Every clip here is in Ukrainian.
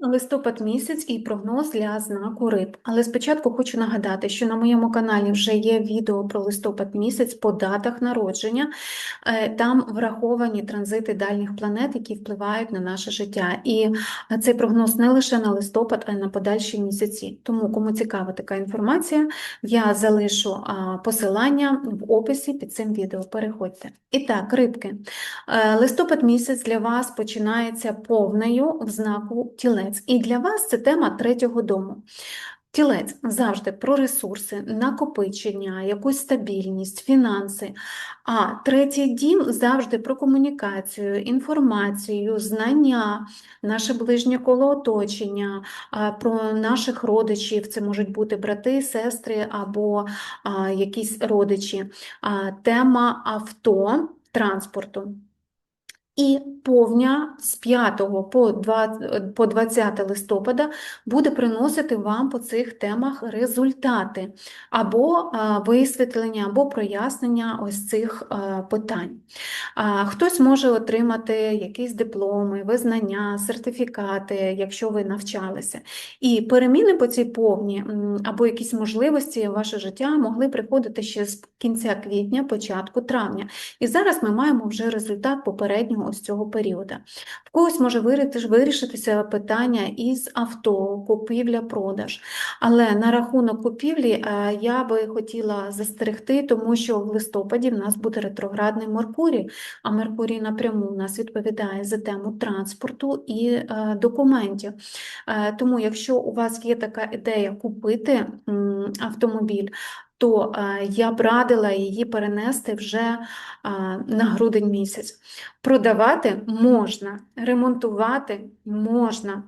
Листопад місяць і прогноз для знаку риб. Але спочатку хочу нагадати, що на моєму каналі вже є відео про листопад місяць по датах народження. Е, Там враховані транзити дальніх планет, які впливають на наше життя. І цей прогноз не лише на листопад, а й на подальші місяці. Тому, кому цікава така інформація, я залишу посилання в описі під цим відео. Переходьте. І так, рибки. Е, Листопад місяць для вас починається повнею в знаку тілець. І для вас це тема третього дому. Тілець завжди про ресурси, накопичення, якусь стабільність, фінанси. А третій дім завжди про комунікацію, інформацію, знання, наше ближнє коло оточення, про наших родичів. Це можуть бути брати, сестри або якісь родичі. Тема авто, транспорту. І повня з 5 по 20 по 20 листопада буде приносити вам по цих темах результати або висвітлення, або прояснення ось цих питань. Хтось може отримати якісь дипломи, визнання, сертифікати, якщо ви навчалися. І переміни по цій повні або якісь можливості в ваше життя могли приходити ще з кінця квітня, початку травня. І зараз ми маємо вже результат попереднього ось цього періоду. В когось може вирішитися питання із авто, купівля-продаж. Але на рахунок купівлі е, я би хотіла застерегти, тому що в листопаді в нас буде ретроградний Меркурій, а Меркурій напряму у нас відповідає за тему транспорту і е, документів. Е, Тому, якщо у вас є така ідея купити автомобіль, то е, я б радила її перенести вже е, на грудень місяць. Продавати можна, ремонтувати можна,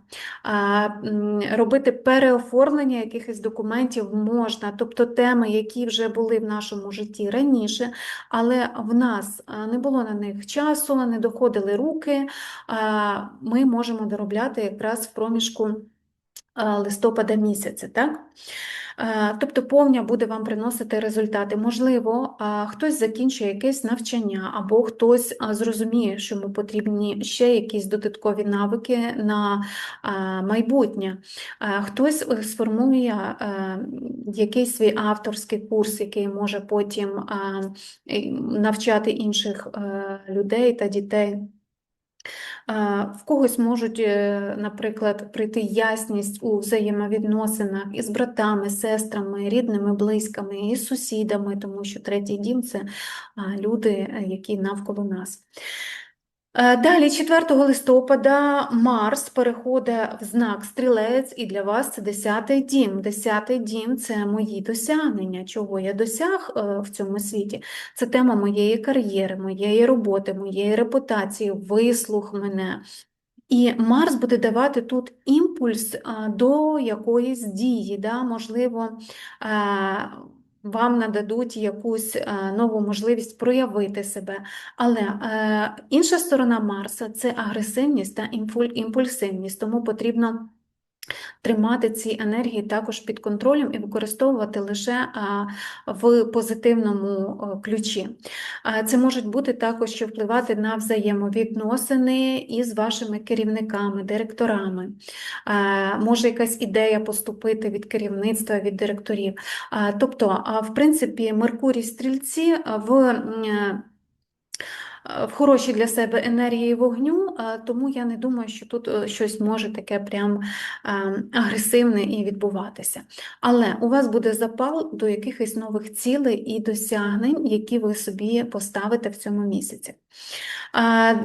робити переоформлення якихось документів можна, тобто теми, які вже були в нашому житті раніше, але в нас не було на них часу, не доходили руки, ми можемо доробляти якраз в проміжку листопада місяця. Так? Е, Тобто повня буде вам приносити результати. Можливо, хтось закінчує якесь навчання, або хтось зрозуміє, що йому потрібні ще якісь додаткові навики на майбутнє. Е, Хтось е, сформує е, якийсь свій авторський курс, який може потім навчати інших е, людей та дітей. В когось можуть, е, наприклад, прийти ясність у взаємовідносинах із братами, сестрами, рідними, близькими, із сусідами, тому що третій дім це люди, е, які навколо нас. Е, Далі, 4 листопада, Марс переходить в знак Стрілець, і для вас це 10-й дім. 10-й дім це мої досягнення, чого я досяг е, в цьому світі. Це тема моєї кар'єри, моєї роботи, моєї репутації, вислух мене. І Марс буде давати тут імпульс до якоїсь дії, да? можливо, е, вам нададуть якусь е, нову можливість проявити себе. Але е, інша сторона Марса це агресивність та імпульсивність, тому потрібно тримати ці енергії також під контролем і використовувати лише в позитивному ключі. Це можуть бути також, що впливати на взаємовідносини із вашими керівниками, директорами. Може якась ідея поступити від керівництва, від директорів. Тобто, в принципі, Меркурій стрільці в в хорошій для себе енергії вогню, тому я не думаю, що тут е, щось може таке прям е, агресивне і відбуватися. Але у вас буде запал до якихось нових цілей і досягнень, які ви собі поставите в цьому місяці.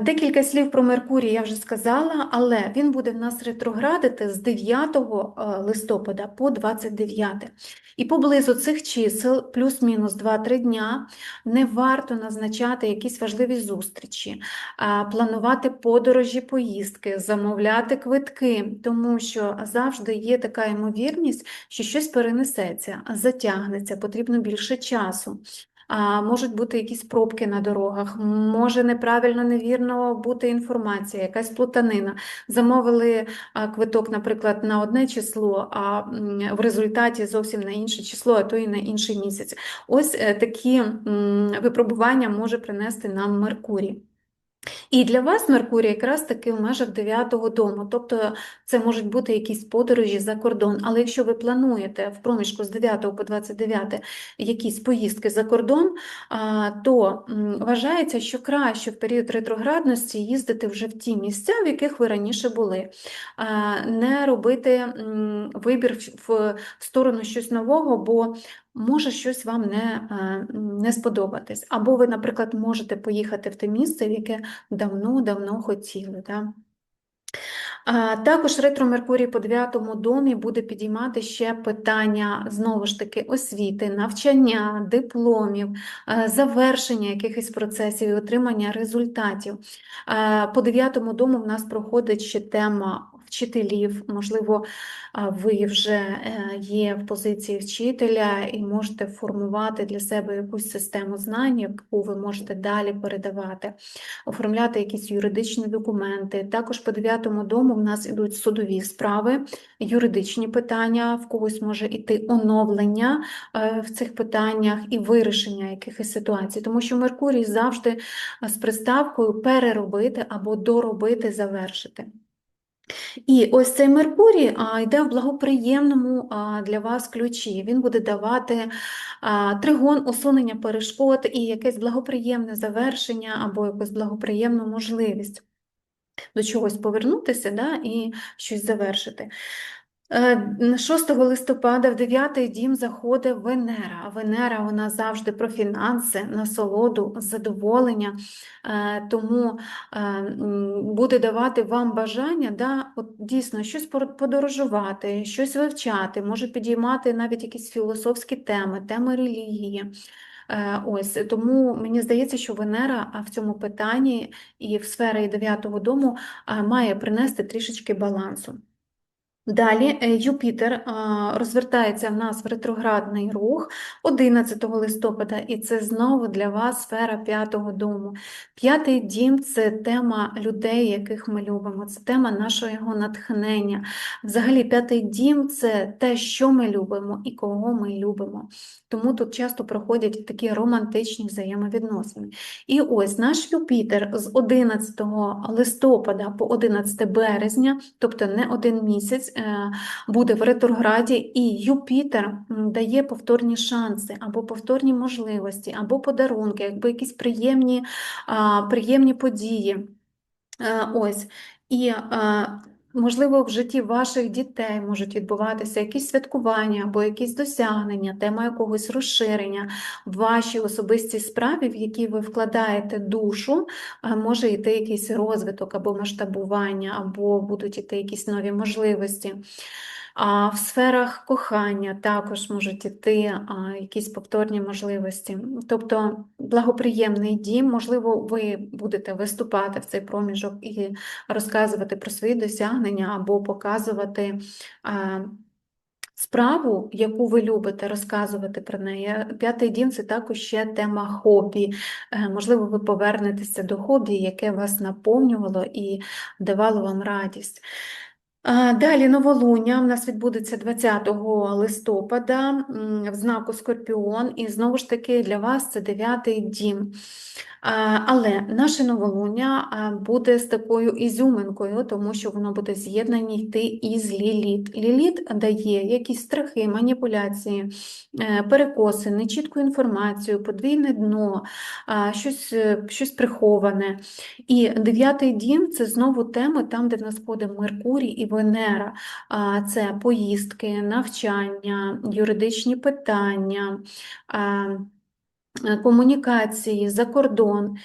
Декілька слів про Меркурій я вже сказала, але він буде в нас ретроградити з 9 е, листопада по 29. І поблизу цих чисел, плюс-мінус 2-3 дня, не варто назначати якісь важливі зустрічі, планувати подорожі, поїздки, замовляти квитки, тому що завжди є така ймовірність, що щось перенесеться, затягнеться, потрібно більше часу. Можуть бути якісь пробки на дорогах, може неправильно, невірно бути інформація, якась плутанина. Замовили квиток, наприклад, на одне число, а в результаті зовсім на інше число, а то і на інший місяць. Ось е, такі випробування може принести нам Меркурій. І для вас Меркурій якраз таки в межах 9-го дому, тобто це можуть бути якісь подорожі за кордон. Але якщо ви плануєте в проміжку з 9 по 29 якісь поїздки за кордон, то вважається, що краще в період ретроградності їздити вже в ті місця, в яких ви раніше були, не робити вибір в- сторону щось нового, бо може щось вам не, не сподобатись. Або ви, наприклад, можете поїхати в те місце, в яке давно-давно хотіли. Да? А, Також ретро Меркурій по 9 домі буде підіймати ще питання знову ж таки освіти, навчання, дипломів, е, завершення якихось процесів і отримання результатів. А, По 9 дому в нас проходить ще тема вчителів. Можливо, ви вже е, є в позиції вчителя і можете формувати для себе якусь систему знань, яку ви можете далі передавати оформляти якісь юридичні документи. Також по 9 дому в нас ідуть судові справи, юридичні питання, в когось може йти оновлення е, в цих питаннях і вирішення якихось ситуацій, тому що Меркурій завжди е, з приставкою переробити або доробити, завершити. І ось цей Меркурій а, йде в благоприємному а, для вас ключі. Він буде давати а, тригон усунення перешкод і якесь благоприємне завершення або якусь благоприємну можливість до чогось повернутися да, і щось завершити. Е, 6 листопада в 9 дім заходить Венера. Венера вона завжди про фінанси, насолоду, задоволення, Е, тому е, буде давати вам бажання да, от дійсно щось подорожувати, щось вивчати, може підіймати навіть якісь філософські теми, теми релігії. Е, Ось тому мені здається, що Венера в цьому питанні і в сфері 9 дому має принести трішечки балансу. Далі е, Юпітер розвертається в нас в ретроградний рух 11 листопада, і це знову для вас сфера п'ятого дому. П'ятий дім це тема людей, яких ми любимо, це тема нашого натхнення. Взагалі, п'ятий дім це те, що ми любимо і кого ми любимо. Тому тут часто проходять такі романтичні взаємовідносини. І ось наш Юпітер з 11 листопада по 11 березня, тобто не один місяць, е, буде в ретрограді, і Юпітер дає повторні шанси, або повторні можливості, або подарунки, якби якісь приємні, приємні події. Е, Ось. І, е, можливо, в житті ваших дітей можуть відбуватися якісь святкування або якісь досягнення, тема якогось розширення в вашій особистій справі, в якій ви вкладаєте душу, е, може йти якийсь розвиток або масштабування, або будуть йти якісь нові можливості. А в сферах кохання також можуть іти якісь повторні можливості. Тобто благоприємний дім, можливо, ви будете виступати в цей проміжок і розказувати про свої досягнення або показувати. Справу, яку ви любите, розказувати про неї. П'ятий дім це також ще тема хобі. Е, Можливо, ви повернетеся до хобі, яке вас наповнювало і давало вам радість. Далі новолуння у нас відбудеться 20 листопада в знаку Скорпіон, і знову ж таки для вас це дев'ятий дім. Але наше новолуння буде з такою ізюминкою, тому що воно буде з'єднані йти із Ліліт. Ліліт дає якісь страхи, маніпуляції, е, перекоси, нечітку інформацію, подвійне дно, щось, е, щось приховане. І дев'ятий дім це знову теми, там, де в нас ходить Меркурій і Венера. Це поїздки, навчання, юридичні питання. Комунікації за кордон.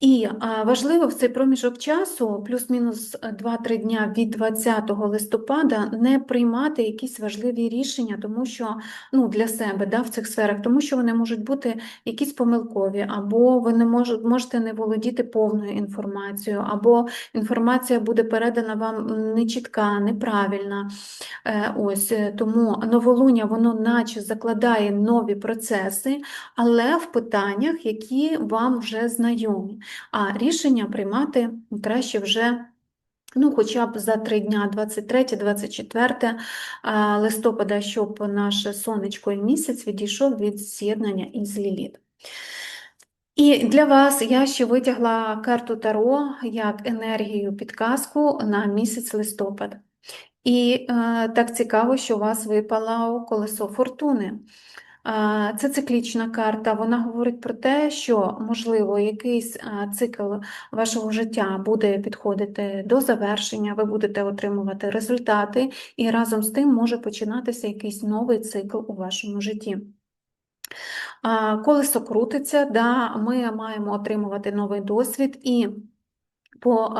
І важливо в цей проміжок часу, плюс-мінус е, 2-3 дня від 20 листопада, не приймати якісь важливі рішення, тому що ну, для себе да, в цих сферах, тому що вони можуть бути якісь помилкові, або ви не мож, можете не володіти повною інформацією, або інформація буде передана вам нечітка, неправильна. Е, Ось е, тому новолуння воно наче закладає нові процеси, але в питаннях, які вам вже знайомі. А рішення приймати краще вже ну, хоча б за три дня, 23-24 листопада, щоб наше сонечко і місяць відійшов від з'єднання із Ліліт. І для вас я ще витягла карту Таро як енергію підказку на місяць листопад. І е, так цікаво, що у вас випало колесо фортуни. Це циклічна карта. Вона говорить про те, що, можливо, якийсь цикл вашого життя буде підходити до завершення, ви будете отримувати результати, і разом з тим може починатися якийсь новий цикл у вашому житті. Колесо крутиться, да, ми маємо отримувати новий досвід і. По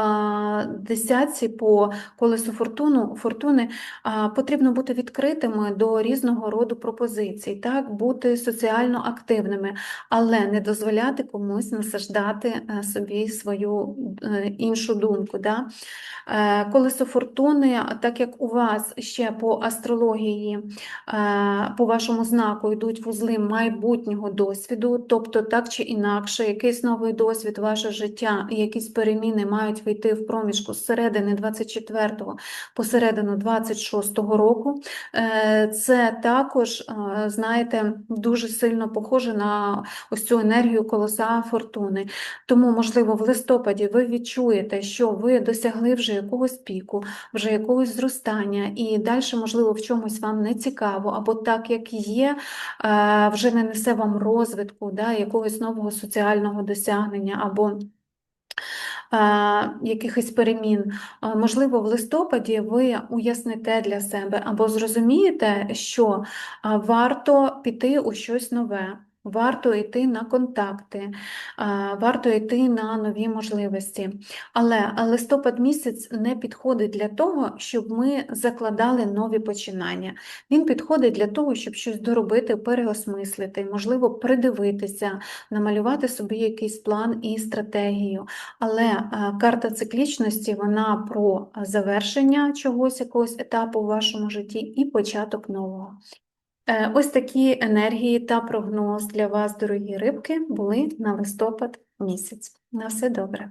десятці, по колесу фортуну, фортуни потрібно бути відкритими до різного роду пропозицій, так, бути соціально активними, але не дозволяти комусь насаждати е, собі свою е, іншу думку. Да? Е, Колесо фортуни, так як у вас ще по астрології, по вашому знаку йдуть вузли майбутнього досвіду, тобто так чи інакше, якийсь новий досвід, ваше життя, якісь переміни мають вийти в проміжку з середини 24-го по середину 26-го року. Е, Це також, е, знаєте, дуже сильно похоже на ось цю енергію колеса фортуни. Тому, можливо, в листопаді ви відчуєте, що ви досягли вже якогось піку, вже якогось зростання, і далі, можливо, в чомусь вам не цікаво, або так, як є, е, вже не несе вам розвитку, да, якогось нового соціального досягнення, або якихось перемін. Е, Можливо, в листопаді ви уясните для себе або зрозумієте, що е, варто піти у щось нове. Варто йти на контакти, е, варто йти на нові можливості. Але листопад місяць не підходить для того, щоб ми закладали нові починання. Він підходить для того, щоб щось доробити, переосмислити, можливо, придивитися, намалювати собі якийсь план і стратегію. Але е, карта циклічності вона про завершення чогось, якогось етапу в вашому житті і початок нового. Е, Ось такі енергії та прогноз для вас, дорогі рибки, були на листопад місяць. На все добре.